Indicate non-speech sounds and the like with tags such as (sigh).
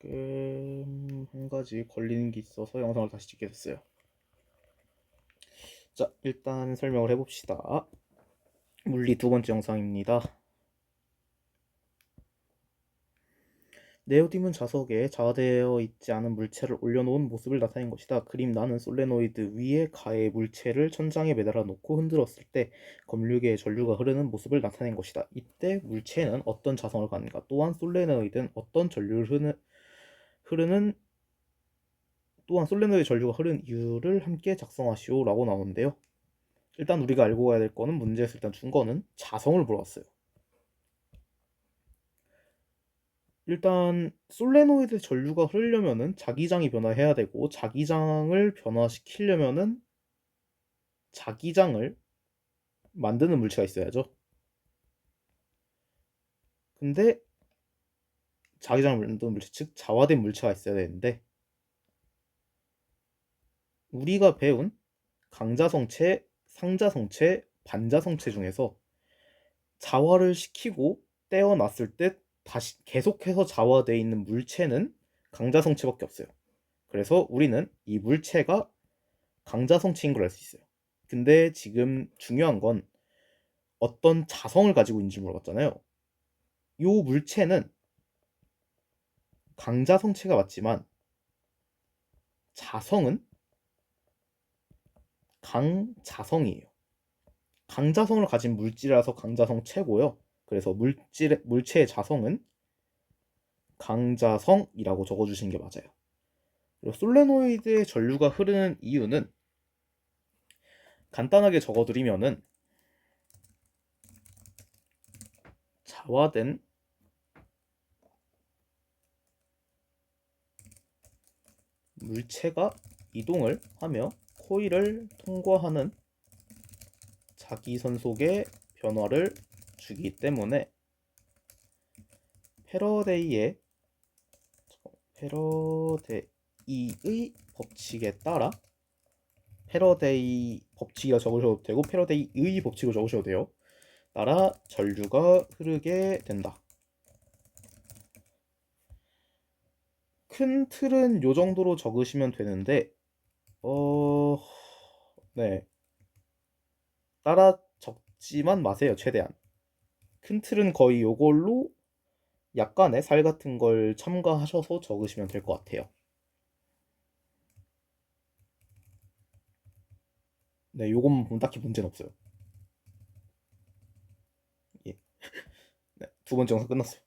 조금 한 가지 걸리는 게 있어서 영상을 다시 찍게 됐어요. 자, 일단 설명을 해봅시다. 물리 두 번째 영상입니다. 네오dim은 자석에 자화되어 있지 않은 물체를 올려놓은 모습을 나타낸 것이다. 그림 나는 솔레노이드 위에 가해 물체를 천장에 매달아 놓고 흔들었을 때 검류계의 전류가 흐르는 모습을 나타낸 것이다. 이때 물체는 어떤 자성을 갖는가? 또한 솔레노이드는 어떤 전류를 흐르는, 흐르는 또한 솔레노이드 전류가 흐르는 이유를 함께 작성하시오 라고 나오는데요. 일단 우리가 알고 가야 될 거는 문제에서 일단 준 거는 자성을 물어봤어요. 일단 솔레노이드 전류가 흐르려면은 자기장이 변화해야 되고 자기장을 변화시키려면은 자기장을 만드는 물체가 있어야죠. 근데 자기장을 만드는 물체 즉 자화된 물체가 있어야 되는데 우리가 배운 강자성체, 상자성체, 반자성체 중에서 자화를 시키고 떼어놨을 때 다시 계속해서 자화되어 있는 물체는 강자성체밖에 없어요. 그래서 우리는 이 물체가 강자성체인 걸 알 수 있어요. 근데 지금 중요한 건 어떤 자성을 가지고 있는지 물어봤잖아요. 이 물체는 강자 성체가 맞지만 자성은 강자성이에요. 강자성을 가진 물질이라서 강자성 최고요. 그래서 물질 물체의 자성은 강자성이라고 적어주시는 게 맞아요. 그리고 솔레노이드의 전류가 흐르는 이유는 간단하게 적어드리면은 자화된 물체가 이동을 하며 코일을 통과하는 자기선 속의 변화를 주기 때문에 패러데이의 패러데이의 법칙에 따라 패러데이 법칙이라 적으셔도 되고 패러데이의 법칙을 적으셔도 돼요. 따라 전류가 흐르게 된다. 큰 틀은 요 정도로 적으시면 되는데 어... 네. 따라 적지만 마세요, 최대한. 큰 틀은 거의 요걸로 약간의 살 같은 걸 첨가하셔서 적으시면 될 것 같아요. 네, 요것만 보면 딱히 문제는 없어요. 예. (laughs) 네, 두 번째 영상 끝났어요.